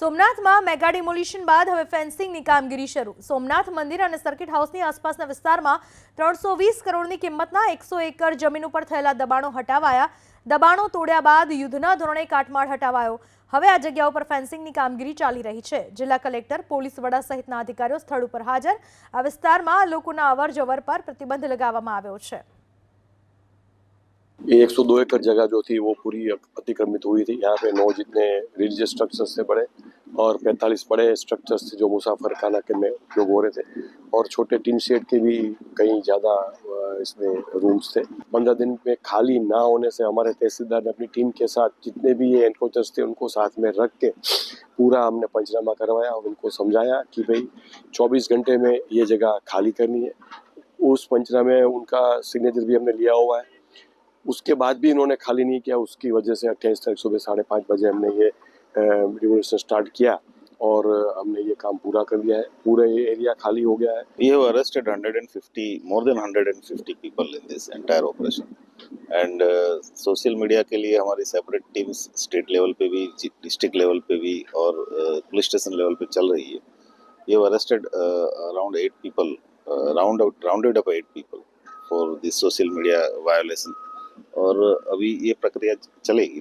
સોમનાથમાં mega demolition બાદ હવે ફેન્સિંગની કામગીરી શરૂ સોમનાથ મંદિર અને સર્કિટ હાઉસની આસપાસના વિસ્તારમાં ત્રણસો વીસ કરોડની કિંમતના એકસો એકર જમીન ઉપર થયેલા દબાણો હટાવાયા દબાણો તોડ્યા બાદ યુદ્ધના ધોરણે કાટમાળ હટાવાયો હવે આ જગ્યા ઉપર ફેન્સિંગની કામગીરી ચાલી રહી છે જિલ્લા કલેક્ટર પોલીસ વડા સહિતના અધિકારીઓ સ્થળ ઉપર હાજર આ વિસ્તારમાં લોકોના અવર જવર પર પ્રતિબંધ લગાવવામાં આવ્યો છે ये 102 एकड़ जगह जो थी वो पूरी अतिक्रमित हुई थी यहाँ पे नौ जितने रिलीजियस स्ट्रक्चर्स थे बड़े और 45 बड़े स्ट्रक्चर्स थे जो मुसाफर खाना के में उपयोग हो रहे थे। और छोटे टीन शेड के भी कई ज़्यादा इसमें रूम्स थे। पंद्रह दिन में खाली ना होने से हमारे तहसीलदार ने अपनी टीम के साथ जितने भी ये एनकोचर्स थे, उनको साथ में रख के पूरा हमने पंचनामा करवाया और उनको समझाया कि भाई 24 घंटे में ये जगह खाली करनी है। उस पंचनामे उनका सिग्नेचर भी हमने लिया हुआ है। उसके बाद भी इन्होंने खाली नहीं किया, उसकी वजह से अट्ठाईस तारीख सुबह साढ़े पाँच बजे हमने ये रिमोनेशन स्टार्ट किया और हमने ये काम पूरा कर लिया है। पूरा एरिया खाली हो गया है। ये arrested 150 more than 150 people in this entire operation and social media के लिए हमारी सेपरेट टीम्स स्टेट लेवल पे भी डिस्ट्रिक्ट लेवल पे भी और पुलिस स्टेशन लेवल पे चल रही है। ये arrested around eight people round out rounded up eight people for this social media violation और, अभी ये प्रक्रिया चलेगी।